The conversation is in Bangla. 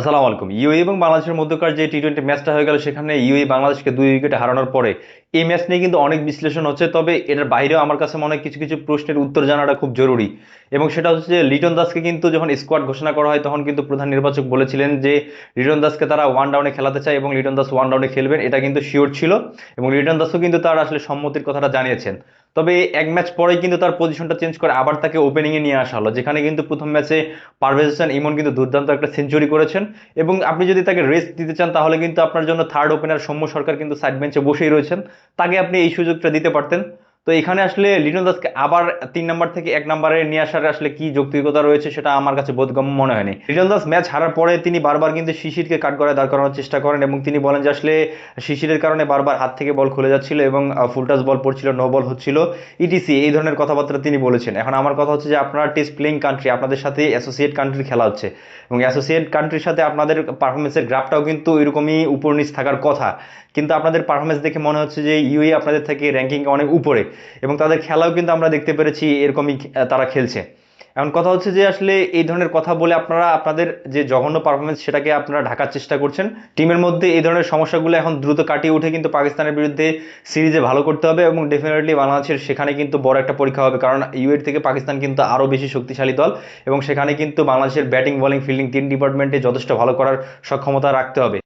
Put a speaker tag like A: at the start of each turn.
A: আসসালামু আলাইকুম। ইউএই এবং বাংলাদেশের মধ্যকার যে টি টোয়েন্টি ম্যাচটা হয়ে গেল, সেখানে ইউএই বাংলাদেশকে দুই উইকেটে হারানোর পরে এই ম্যাচ নিয়ে কিন্তু অনেক বিশ্লেষণ হচ্ছে, তবে এটার বাইরেও আমার কাছে মনে হয় কিছু কিছু প্রশ্নের উত্তর জানাটা খুব জরুরি। এবং সেটা হচ্ছে যে লিটন দাসকে কিন্তু যখন স্কোয়াড ঘোষণা করা হয়, তখন কিন্তু প্রধান নির্বাচক বলেছিলেন যে লিটন দাসকে তারা ওয়ান ডাউনে খেলাতে চায় এবং লিটন দাস ওয়ান ডাউনে খেলবেন, এটা কিন্তু শিওর ছিল এবং লিটন দাসও কিন্তু তার আসলে সম্মতির কথাটা জানিয়েছেন। তবে এক ম্যাচ পরেই কিন্তু তার পজিশনটা চেঞ্জ করে আবার তাকে ওপেনিংয়ে নিয়ে আসা হলো, যেখানে কিন্তু প্রথম ম্যাচে পারভেজ হোসেন ইমন কিন্তু দুর্দান্ত একটা সেঞ্চুরি করেছেন। এবং আপনি যদি তাকে রেস্ট দিতে চান, তাহলে কিন্তু আপনার জন্য থার্ড ওপেনার সৌম্য সরকার কিন্তু সাইড বেঞ্চে বসেই রয়েছেন। তাকে আপনি এই সুযোগটা দিতে পারতেন। তো এখানে আসলে লিটন দাসকে আবার তিন নাম্বার থেকে এক নাম্বারে নিয়ে আসার আসলে কি যৌক্তিকতা রয়েছে সেটা আমার কাছে বোধগম্য মনে হয়নি। লিটন দাস ম্যাচ হারার পরে তিনি বারবার কিন্তু শিশিরকে কাট করে দাঁড় করানোর চেষ্টা করেন এবং তিনি বলেন যে আসলে শিশিরের কারণে বারবার হাত থেকে বল খুলে যাচ্ছিল এবং ফুলটাস বল পড়ছিল নো বল হচ্ছিল। ইটিসি এই ধরনের কথাবার্তা তিনি বলেছেন। এখন আমার কথা হচ্ছে যে আপনারা টেস্ট প্লেইং কান্ট্রি আপনাদের সাথে অ্যাসোসিয়েট কান্ট্রির খেলা হচ্ছে। এবং অ্যাসোসিয়েট কান্ট্রির সাথে আপনাদের পারফরমেন্সের গ্রাফটাও কিন্তু এরকমই উপর নিচ থাকার কথা। কিন্তু আপনাদের পারফরমেন্স দেখে মনে হচ্ছে যে ইউএ আপনাদের থেকে র্যাঙ্কিং অনেক উপরে। এবং তাদের খেলাও কিন্তু আমরা দেখতে পেরেছি এরকমই তারা খেলছে। এখন কথা হচ্ছে যে আসলে এই ধরনের কথা বলে আপনারা, আপনাদের যে জঘন্য পারফরমেন্স সেটাকে আপনারা ঢাকার চেষ্টা করছেন। টিমের মধ্যে এই ধরনের সমস্যাগুলো এখন দ্রুত কাটিয়ে উঠে কিন্তু পাকিস্তানের বিরুদ্ধে সিরিজে ভালো করতে হবে এবং ডেফিনেটলি বাংলাদেশের সেখানে কিন্তু বড় একটা পরীক্ষা হবে, কারণ ইউএর থেকে পাকিস্তান কিন্তু আরও বেশি শক্তিশালী দল এবং সেখানে কিন্তু বাংলাদেশের ব্যাটিং বলিং ফিল্ডিং তিন ডিপার্টমেন্টে যথেষ্ট ভালো করার সক্ষমতা রাখতে হবে।